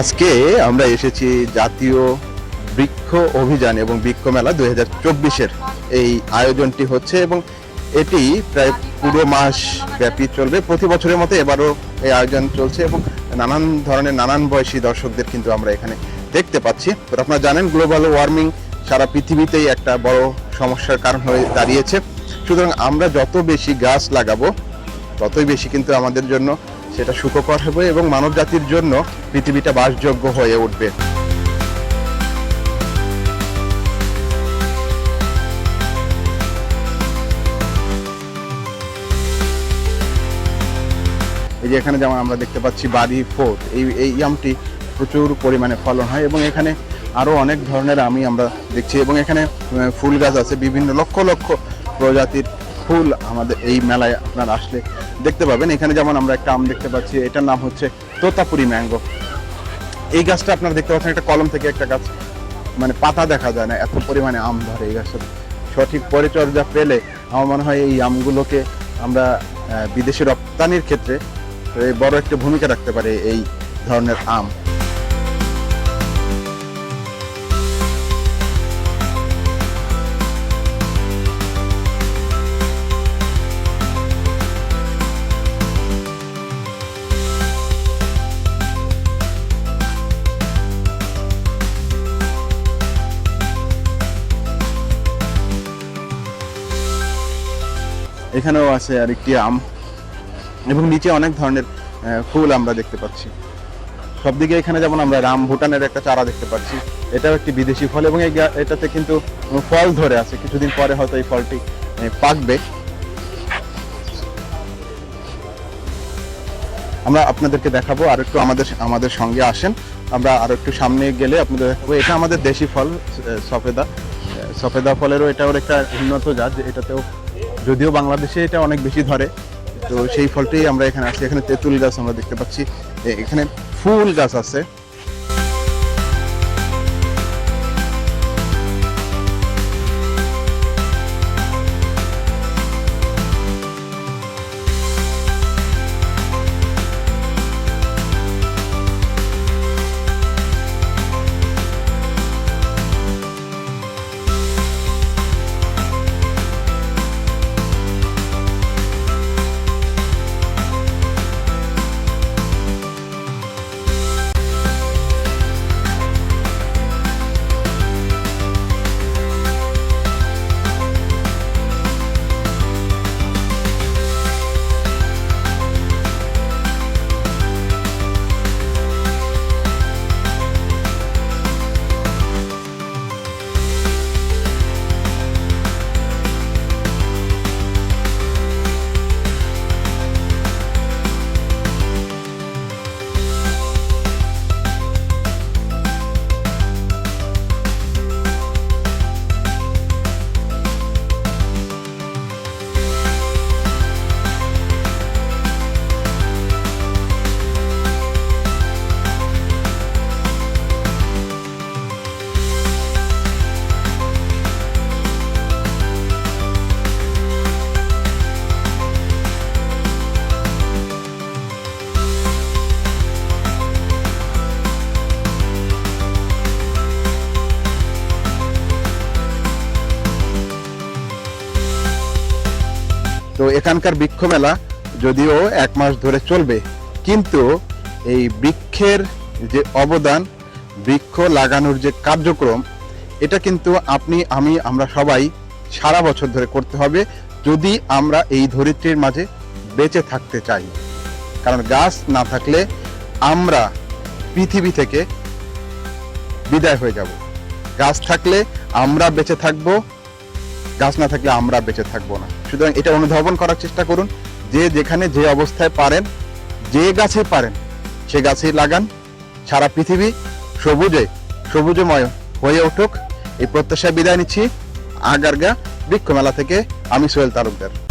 আজকে আমরা এসেছি জাতীয় বৃক্ষ অভিযান এবং বৃক্ষ মেলা দুই হাজার চব্বিশের এই আয়োজনটি হচ্ছে এবং এটি প্রায় পুরো মাস ব্যাপী চলবে। প্রতি বছরের মতো এবারও এই আয়োজন চলছে এবং নানান ধরনের নানান বয়সী দর্শকদের কিন্তু আমরা এখানে দেখতে পাচ্ছি। তো আপনারা জানেন, গ্লোবাল ওয়ার্মিং সারা পৃথিবীতেই একটা বড় সমস্যার কারণ হয়ে দাঁড়িয়েছে। সুতরাং আমরা যত বেশি গাছ লাগাবো ততই বেশি কিন্তু আমাদের জন্য সেটা সুখকর হবে এবং মানব জাতির জন্য পৃথিবীটা বাসযোগ্য হয়ে উঠবে। এই যে এখানে যেমন আমরা দেখতে পাচ্ছি বাড়ি ফোর এই এই আমটি প্রচুর পরিমাণে ফলন হয় এবং এখানে আরও অনেক ধরনের আমি আমরা দেখছি এবং এখানে ফুল গাছ আছে, বিভিন্ন লক্ষ লক্ষ প্রজাতির ফুল আমাদের এই মেলায় আপনার আসলে দেখতে পাবেন। এখানে যেমন আমরা একটা আম দেখতে পাচ্ছি, এটার নাম হচ্ছে তোতাপুরি ম্যাঙ্গো। এই গাছটা আপনারা দেখতে পাচ্ছেন, একটা কলম থেকে একটা গাছ মানে পাতা দেখা যায় না, এত পরিমাণে আম ধরে এই গাছটা সঠিক পরিচর্যা পেলে আমার মনে হয় এই আমগুলোকে আমরা বিদেশে রপ্তানির ক্ষেত্রে বড় একটা ভূমিকা রাখতে পারে এই ধরনের আম। এখানেও আছে আর একটি আম। এবং নিচে অনেক ধরনের ফুল আমরা দেখতে পাচ্ছি। সবদিকে এখানে যেমন আমরা রাম ভুটানের একটা চারা দেখতে পাচ্ছি, এটাও একটি বিদেশি ফল এবং এটাতে কিন্তু ফল ধরে আছে। কিছুদিন পরে হয়তো এই ফলটি পাকবে। আমরা আপনাদেরকে দেখাবো, আর একটু আমাদের আমাদের সঙ্গে আসেন। আমরা আর একটু সামনে গেলে আপনাদের দেখাবো, এটা আমাদের দেশি ফল সফেদা। সফেদা ফলেরও এটাও একটা উন্নত জাত, এটাতেও যদিও বাংলাদেশে এটা অনেক বেশি ধরে, তো সেই ফলটাই আমরা এখানে আসি। এখানে তেঁতুল গাছ আমরা দেখতে পাচ্ছি। এখানে ফুল গাছ আছে। তো এখানকার বৃক্ষ মেলা যদিও এক মাস ধরে চলবে, কিন্তু এই বৃক্ষের যে অবদান, বৃক্ষ লাগানোর যে কার্যক্রম, এটা কিন্তু আপনি, আমি, আমরা সবাই সারা বছর ধরে করতে হবে যদি আমরা এই ধরিত্রীর মাঝে বেঁচে থাকতে চাই। কারণ গাছ না থাকলে আমরা পৃথিবী থেকে বিদায় হয়ে যাব। গাছ থাকলে আমরা বেঁচে থাকব, গাছ না থাকলে আমরা বেঁচে থাকব না। সুতরাং এটা অনুধাবন করার চেষ্টা করুন। যে যেখানে যে অবস্থায় পারেন, যে গাছে পারেন, সে গাছেই লাগান। সারা পৃথিবী সবুজে, সবুজময় হয়ে উঠুক। এই প্রত্যাশায় বিদায় নিচ্ছি। আগারগা বৃক্ষমেলা থেকে আমি সোহেল তালুকদার।